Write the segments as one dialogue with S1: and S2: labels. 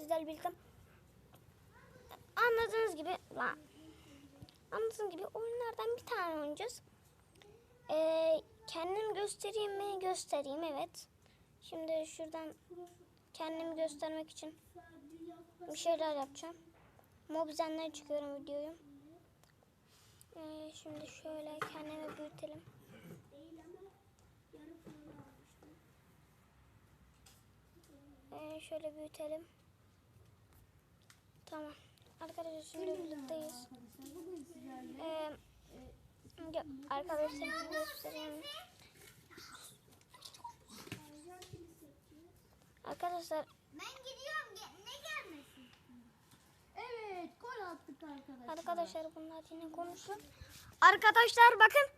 S1: sizlerle birlikte anladığınız gibi anladığınız gibi oyunlardan bir tane oynayacağız. Ee, kendim göstereyim mi? Göstereyim evet. Şimdi şuradan kendimi göstermek için bir şeyler yapacağım. Mobizen'den çıkıyorum videoyu. Ee, şimdi şöyle kendimi büyütelim. Ee, şöyle büyütelim. Tamam. Arkadaşlar şimdi birlikteyiz. Ee, ya- arkadaşlar göstereyim. Arkadaşlar
S2: Ben gidiyorum. Ne gelmesin?
S3: Evet gol attık arkadaşlar.
S1: arkadaşlar bunlar yine konuşuyor. Arkadaşlar bakın.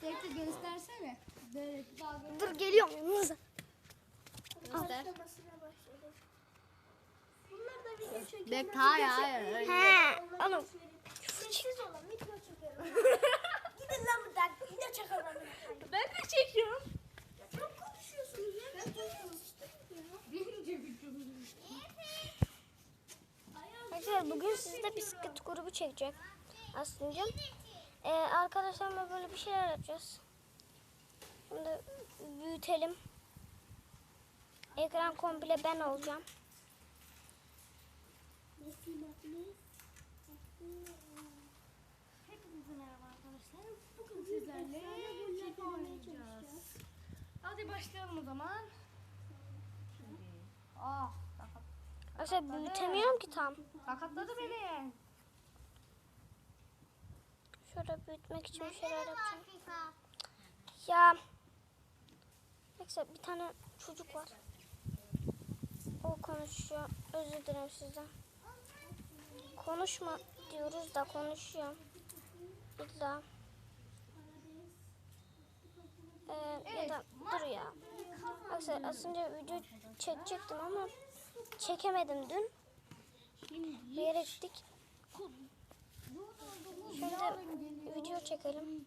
S3: Tekrar göstersene.
S1: Dur geliyorum yanınıza.
S3: Göster.
S2: Bunlar da video çekiyor.
S3: Bek hayır hayır.
S1: He, oğlum.
S2: Sessiz olun. Video çekiyorum. Gidin lan buradan. Video çekelim.
S3: Ben de çekiyorum.
S2: Çok konuşuyorsunuz ya. Ben duyuyorum işte.
S3: Birinci videomuz.
S1: Arkadaşlar bugün sizde bisiklet grubu çekecek aslında. Ee, arkadaşlarımla böyle bir şeyler yapacağız. Şimdi büyütelim. Ekran komple ben olacağım.
S3: Hepinize merhaba arkadaşlar. Bugün sizlerle FIFA oynayacağız. Hadi başlayalım o zaman. Ah sakat.
S1: Arkadaşlar büyütemiyorum ki tam.
S3: Sakatladı beni.
S1: Şöyle büyütmek için bir şeyler yapacağım. Ya. Neyse bir tane çocuk var. O konuşuyor. Özür dilerim sizden. Konuşma diyoruz da konuşuyor. İlla. Ee, ya da dur ya. Arkadaşlar aslında video çekecektim ama çekemedim dün. Bir yere gittik. Şimdi video çekelim.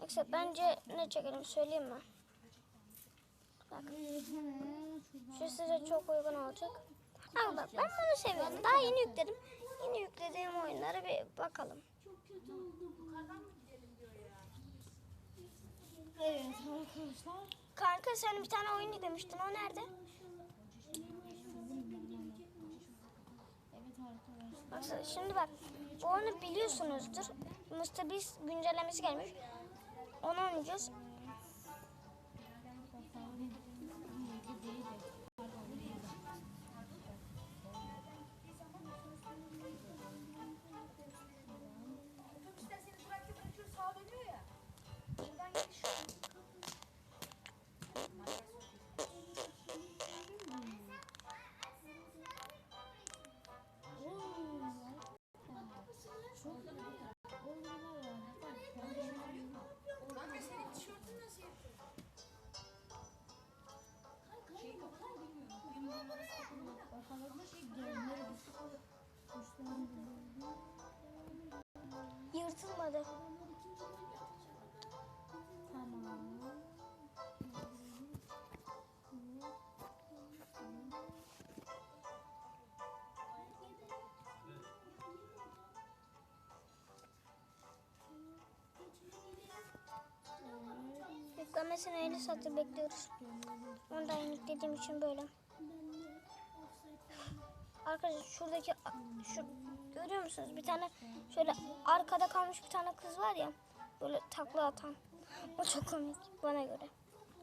S1: Yoksa bence ne çekelim söyleyeyim mi? Bak. Şu size çok uygun olacak. Al bak ben bunu seviyorum. Daha yeni yükledim. Yeni yüklediğim oyunlara bir bakalım.
S3: Evet arkadaşlar.
S1: Kanka sen bir tane oyun yüklemiştin. O nerede? Bak şimdi bak. Bu oyunu biliyorsunuzdur. Mr. Beast güncellemesi gelmiş. Onu oynayacağız. Yırtılmadı. Yüklenmesine 50 saattir bekliyoruz. Ondan yüklediğim için böyle. Arkadaşlar şuradaki şu görüyor musunuz? Bir tane şöyle arkada kalmış bir tane kız var ya. Böyle takla atan. O çok komik bana göre.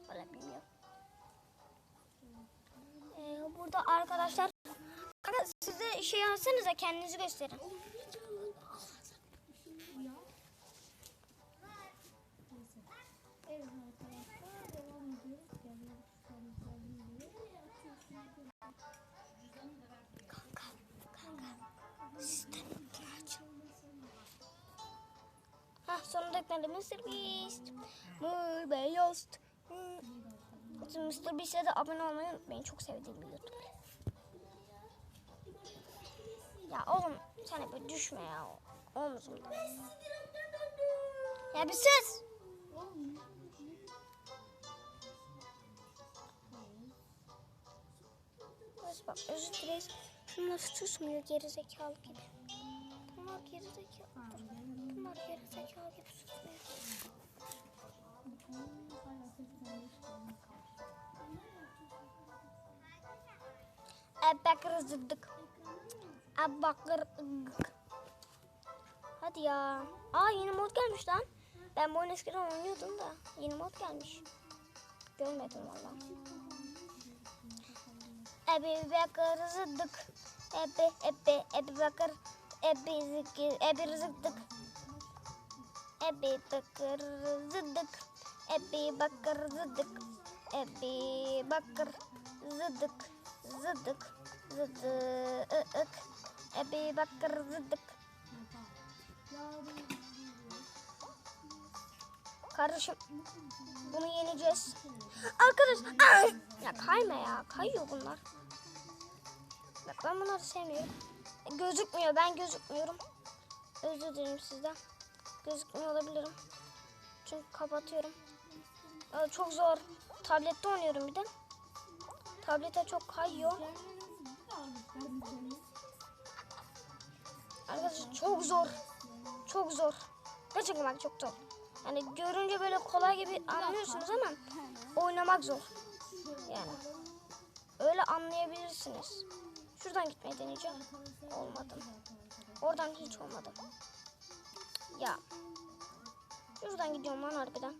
S1: Öyle bilmiyorum. Ee, burada arkadaşlar Kanka size şey yapsanıza kendinizi gösterin.
S3: Evet
S1: sonunda Mr. Beast. Mr. Beast. Mr. Beast'e de abone olmayı unutmayın. Çok sevdiğim bir YouTuber. Ya oğlum sen böyle düşme ya omzumda. Ya bir sus. Nasıl bak özür dileriz. Bunlar susmuyor gerizekalı gibi. Bunlar gerizekalı. Tamam gibi susmuyor. Ebekir zıddık. Hadi ya. Aa yeni mod gelmiş lan. Ben bu oyunu eskiden oynuyordum da. Yeni mod gelmiş. Görmedim valla. Ebi Bekir zıddık. Ebi ebi ebi Bekir. Ebi zikir. Ebi zıddık. Ebi Bekir zıddık. Ebi Bekir zıddık. Ebi Bekir zıddık. Zıddık. Zıddık. Ebi Bekir zıddık. Kardeşim bunu yeneceğiz. Arkadaş Ay! ya kayma ya kayıyor bunlar. Bak ben bunları sevmiyorum. Gözükmüyor ben gözükmüyorum. Özür dilerim sizden. Gözükmüyor olabilirim. Çünkü kapatıyorum. Aa, çok zor. Tablette oynuyorum bir de. Tablete çok kayıyor. Arkadaşlar çok zor. Çok zor. Gerçekten çok zor. Yani görünce böyle kolay gibi anlıyorsunuz ama oynamak zor. Yani öyle anlayabilirsiniz. Şuradan gitmeyi deneyeceğim. Olmadı. Oradan hiç olmadı. Ya. Şuradan gidiyorum lan harbiden.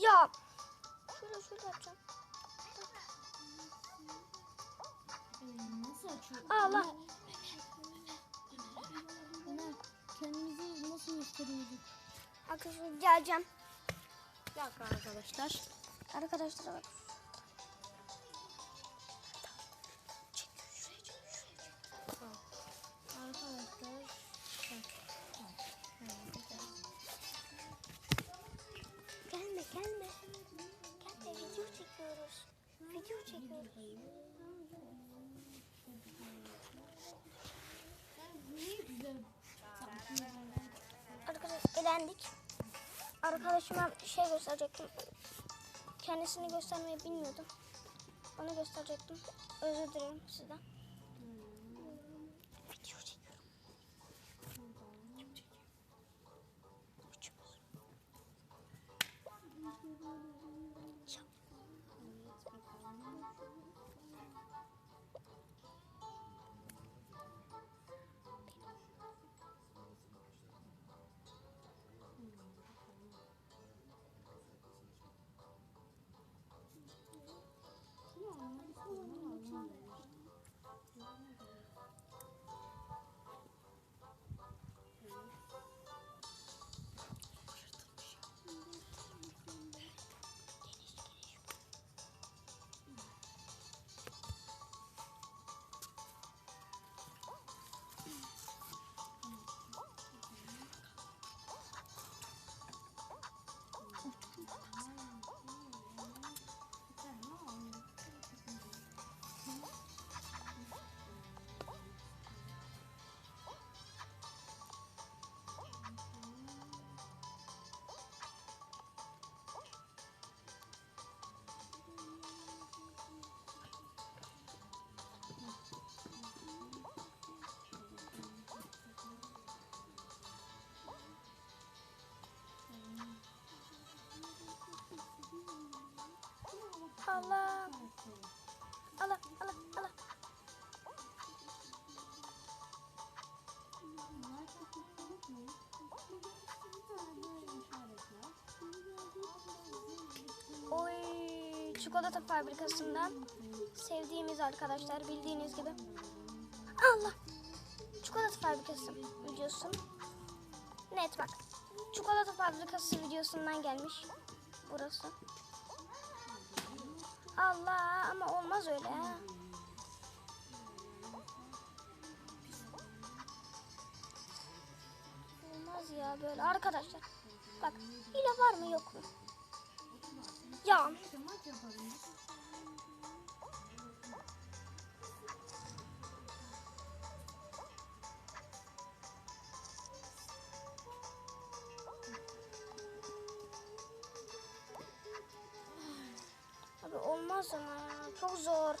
S1: Ya. Şöyle şöyle yapacağım.
S3: Nasıl açıyor?
S1: Allah.
S3: Kendimizi nasıl gösteriyorduk?
S1: Arkadaşlar geleceğim.
S3: Bir dakika arkadaşlar.
S1: Arkadaşlar bak. Elendik. Arkadaşıma şey gösterecektim. Kendisini göstermeyi bilmiyordum. Onu gösterecektim. Özür dilerim sizden. Çikolata fabrikasından sevdiğimiz arkadaşlar bildiğiniz gibi. Allah. Çikolata fabrikası videosu. Net bak. Çikolata fabrikası videosundan gelmiş. Burası. Allah ama olmaz öyle ha. Olmaz ya böyle arkadaşlar. Bak hile var mı yok mu? Ya Abi olmaz ama. Çok zor.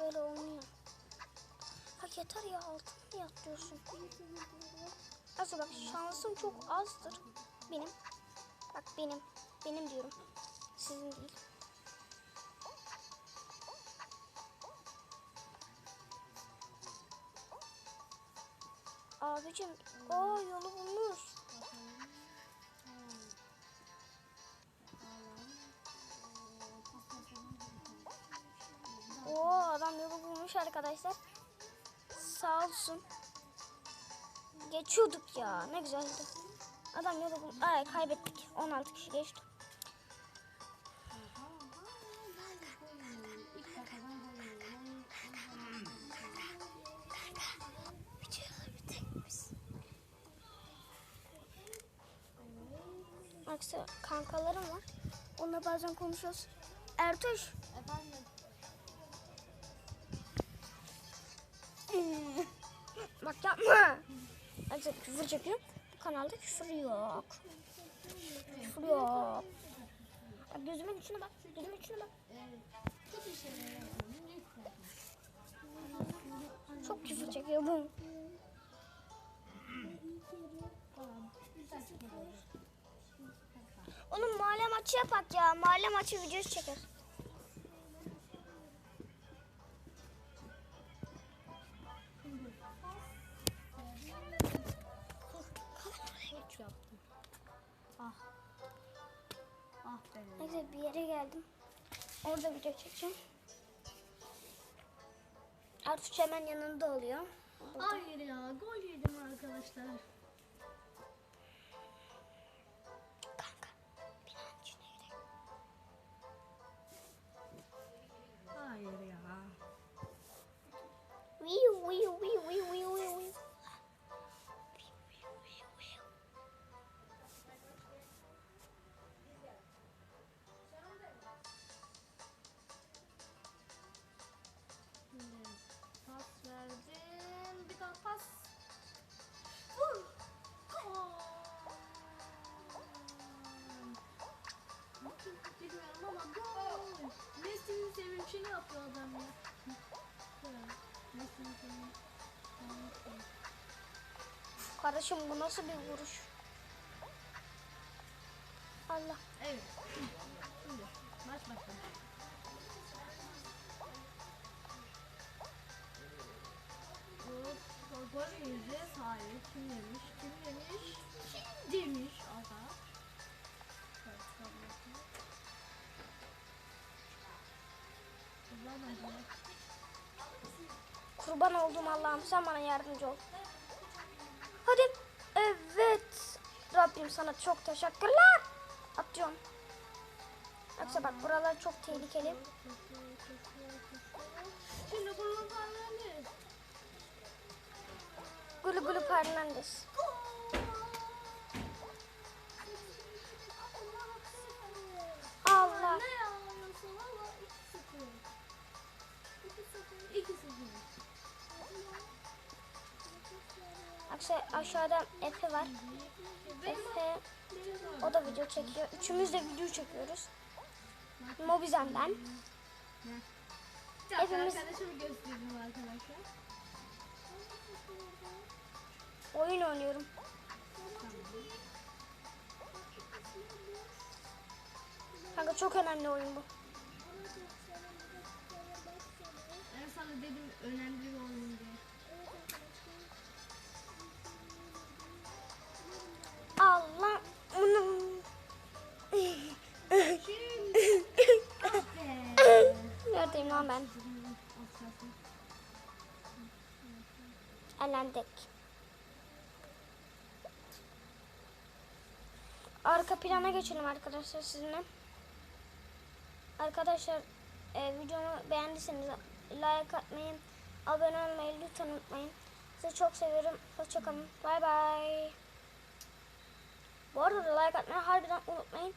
S1: Böyle olmuyor. Ha yeter ya altın niye atlıyorsun? Aslında bak şansım çok azdır. Benim. Bak benim. Benim diyorum. Sizin değil. Abicim, o yolu bulmuş. Bulmuş arkadaşlar. Sağ olsun. Geçiyorduk ya. Ne güzeldi. Adam yolu bulmuş. Ay kaybettik. 16 kişi geçti. Aksi kankalarım var. Onunla bazen konuşuyoruz. Ertuş.
S3: Efendim.
S1: Bak yapma. Ayrıca küfür çekiyorum. Bu kanalda küfür yok. Küfür yok. Bak gözümün içine bak. Gözümün içine bak. Çok küfür çekiyor bu. Onun mahalle maçı yapak ya. Mahalle maçı videosu çeker. Bir yere geldim. Orada video çekeceğim. Ertuğ hemen yanında oluyor.
S3: Hayır ya. Gol yedim arkadaşlar.
S1: Kardeşim bu nasıl bir vuruş? Allah.
S3: Evet. Şimdi maç başladı. Gol, yiyeceğiz. Hayır. Kim yemiş? Kim yemiş? Kim demiş? Hadi.
S1: Kurban olduğum Allah'ım sen bana yardımcı ol. Hadi. Evet. Rabbim sana çok teşekkürler. Atıyorum. Yoksa bak buralar çok tehlikeli.
S3: Şimdi bunun parlarını.
S1: Gulu. Allah.
S3: Ne yapıyorsun valla 2-0. 2-0.
S1: Akşa aşağıda Efe var. Efe o da video çekiyor. Üçümüz de video çekiyoruz. Mobizen'den. Hepimiz-. Oyun oynuyorum. Kanka çok önemli oyun bu.
S3: Ben sana dedim önemli bir oyun
S1: Allah.
S3: Ah.
S1: Neredeyim lan ben? Elendik. Arka plana geçelim arkadaşlar sizinle. Arkadaşlar e, videomu beğendiyseniz like atmayı, abone olmayı lütfen unutmayın. Sizi çok seviyorum. Hoşçakalın. Bay bay. Bu arada like atmayı harbiden unutmayın.